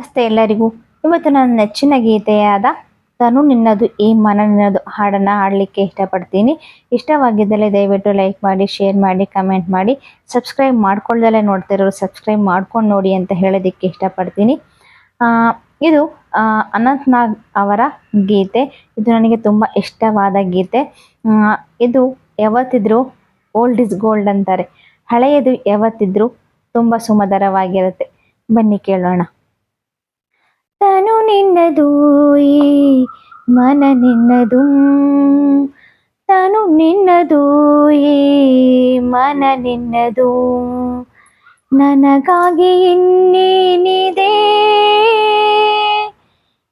ನಮಸ್ತೆ ಎಲ್ಲರಿಗೂ. ಇವತ್ತು ನನ್ನ ನೆಚ್ಚಿನ ಗೀತೆಯಾದ ತನು ನಿನ್ನದು, ಈ ಮನ ನಿನ್ನದು ಹಾಡನ್ನು ಹಾಡಲಿಕ್ಕೆ ಇಷ್ಟಪಡ್ತೀನಿ ಇಷ್ಟವಾಗಿದ್ದಲ್ಲಿ ದಯವಿಟ್ಟು ಲೈಕ್ ಮಾಡಿ ಶೇರ್ ಮಾಡಿ ಕಮೆಂಟ್ ಮಾಡಿ. ಸಬ್ಸ್ಕ್ರೈಬ್ ಮಾಡ್ಕೊಳ್ದಲ್ಲೇ ನೋಡ್ತಿರೋರು ಸಬ್ಸ್ಕ್ರೈಬ್ ಮಾಡ್ಕೊಂಡು ನೋಡಿ ಅಂತ ಹೇಳೋದಕ್ಕೆ ಇಷ್ಟಪಡ್ತೀನಿ. ಇದು ಅನಂತ್ನಾಗ್ ಅನಂತ್ ನಾಗ್ ಅವರ ಗೀತೆ. ಇದು ನನಗೆ ತುಂಬ ಇಷ್ಟವಾದ ಗೀತೆ. ಇದು ಯಾವತ್ತಿದ್ರೂ ಓಲ್ಡ್ ಇಸ್ ಗೋಲ್ಡ್ ಅಂತಾರೆ. ಹಳೆಯದು ಯಾವತ್ತಿದ್ರೂ ತುಂಬ ಸುಮಧರವಾಗಿರುತ್ತೆ. ಬನ್ನಿ ಕೇಳೋಣ. ತನು ನಿನ್ನದು మన ತನು ನಿನ್ನದು నిన్నదు ಮನ ನಿನ್ನದು. ನನಗಾಗಿ ಇನ್ನೇನಿದೆ?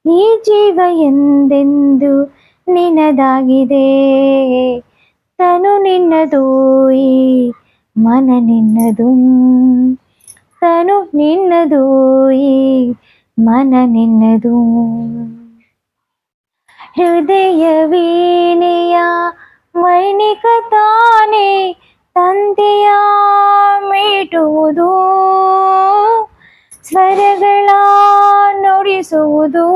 ಈ ಜೀವ ಎಂದೆಂದು ನಿನ್ನದಾಗಿದೆ ತನು ನಿನ್ನದು ಈ ಮನ ನಿನ್ನದು. ತನು ನಿನ್ನದು ಈ ಮನ ನಿನ್ನದು ಹೃದಯ ವೀಣೆಯ ವೈಣಿಕ ತಾನೇ ತಂದೆಯ ಮೀಟುವುದು ಸ್ವರಗಳ ನುಡಿಸುವುದು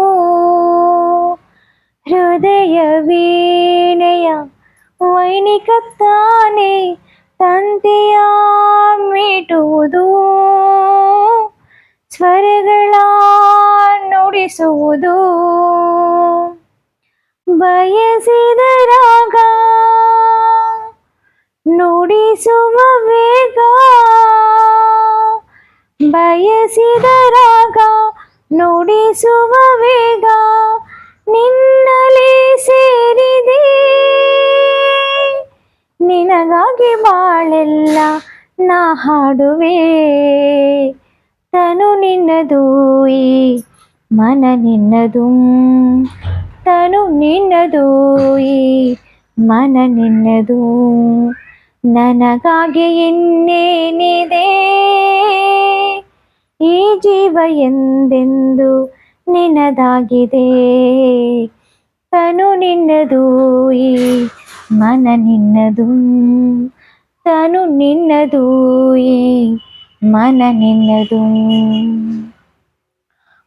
ಹೃದಯ ವೀಣೆಯ ವೈಣಿಕ ತಾನೇ ತಂದೆಯ ಮೀಟುವುದು ಸ್ವರಗಳ ನುಡಿಸುವುದು ಬಯಸಿದ ರಾಗ ನುಡಿಸುವ ವೇಗ. ಬಯಸಿದ ರಾಗ ನುಡಿಸುವ ವೇಗ ನಿನ್ನಲೇ ಸೇರಿದೆ. ನಿನಗಾಗಿ ಬಾಳೆಲ್ಲ ನಾ ಹಾಡುವೆ. ತನು ನಿನ್ನದು ಈ ಮನ ನಿನ್ನದು, ತನು ನಿನ್ನದು, ಈ ಮನ ನಿನ್ನದು. ನನಗಾಗಿ ಇನ್ನೇನಿದೆ? ಈ ಜೀವ ಎಂದೆಂದು ನಿನದಾಗಿದೆ? ತನು ನಿನ್ನದು, ಈ ಮನ ನಿನ್ನದು. ತನು ನಿನ್ನದು, ಈ ಮನ ನಿನ್ನದು.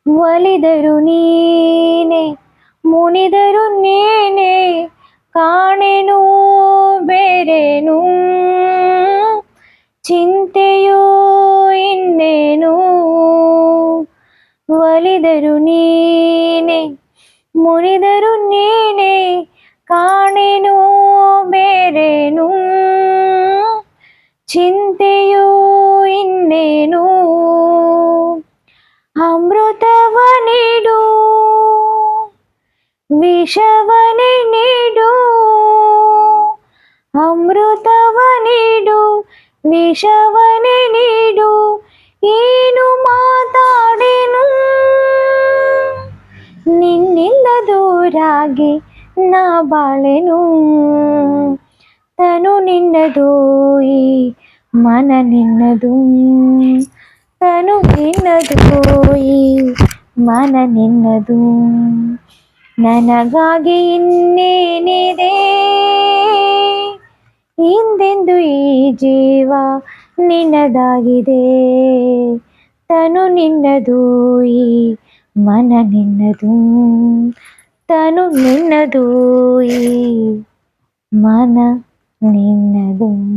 ಒಲಿದರು ನೀನೆ ಮುನಿದರು ನೀನೆ ಕಾಣೆನು ಬೇರೇನು ಚಿಂತೆಯೋ ಇನ್ನೇನು ಒಲಿದರು ನೀನೆ ಮುನಿದರು ನೀನೆ ಕಾಣೆನು ಬೇರೇನು ಚಿಂತೆಯೋ ಇನ್ನೇನು ಅಮೃತವ ನೀಡು, ವಿಷವನೆ ನೀಡು. ಅಮೃತವ ನೀಡು, ವಿಷವನೆ ನೀಡು. ಏನು ಮಾತಾಡೆನು? ನಿನ್ನಿಂದ ದೂರಾಗಿ ನಾ ಬಾಳೆನು. ತನು ನಿನ್ನದು, ಈ ಮನ ನಿನ್ನದು. ತನು ನಿನ್ನದು ಕೋಯಿ ಮನ ನಿನ್ನದು. ನನಗಾಗಿ ಇನ್ನೇನಿದೆ? ಹಿಂದೆಂದು ಈ ಜೀವ ನಿನ್ನದಾಗಿದೆ. ತನು ನಿನ್ನದು, ಈ ಮನ ನಿನ್ನದು. ತನು ನಿನ್ನದು, ಈ ಮನ ನಿನ್ನದು.